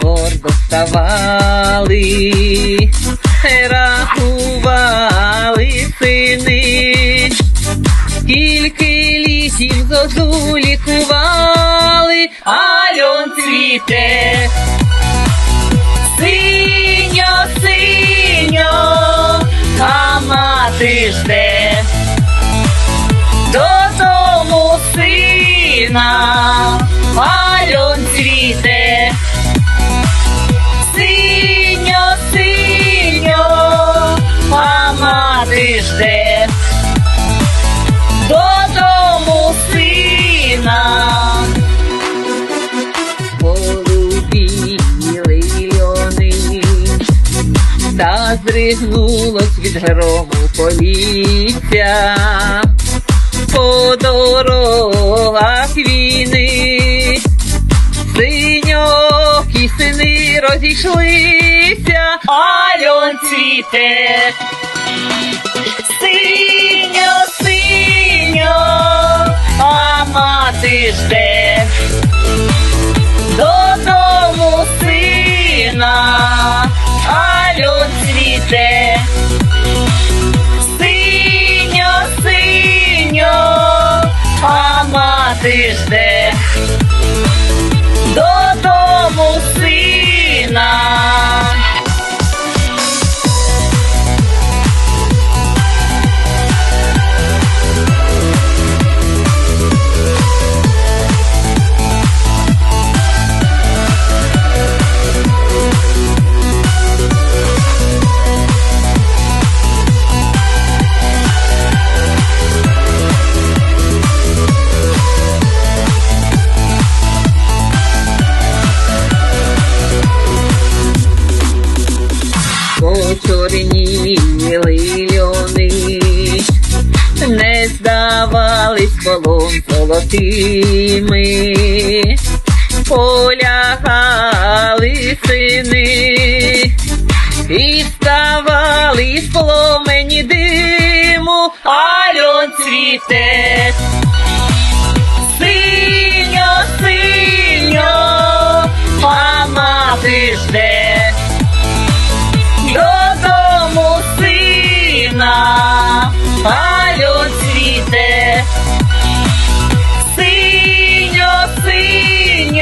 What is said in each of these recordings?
гордо ставали, рахували сини, скільки лісів зозу лікували, Альон цвіте. Синьо, синьо, а мати жде додому сина, Альон цвіте. Жде додому сина. Голубіли льони, та зригнулось від грому поліття по дорогах війни, синьокі сини розійшлися, Альон цвіте. Жде додому сина, Альон цвіте. Синьо, синьо, а мати жде полон золотими, полягали сини, і вставали з пломені диму, Альон цвіте.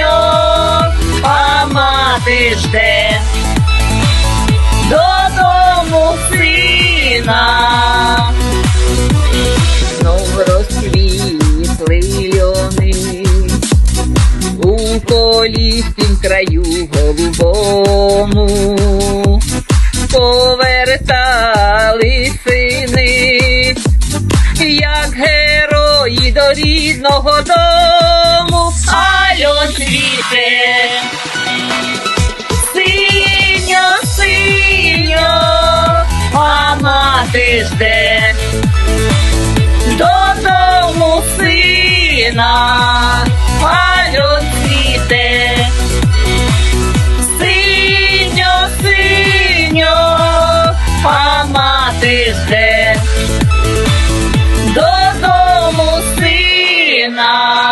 Синьо, а мати жде додому сина. Знов розквітли льони. У колісім краю голубому. Повертали сини, як герої до рідного дому, квіти. Синьо, синьо, а мати жде. Додому сина палю цвіте. Синьо, синьо, а мати жде. Додому сина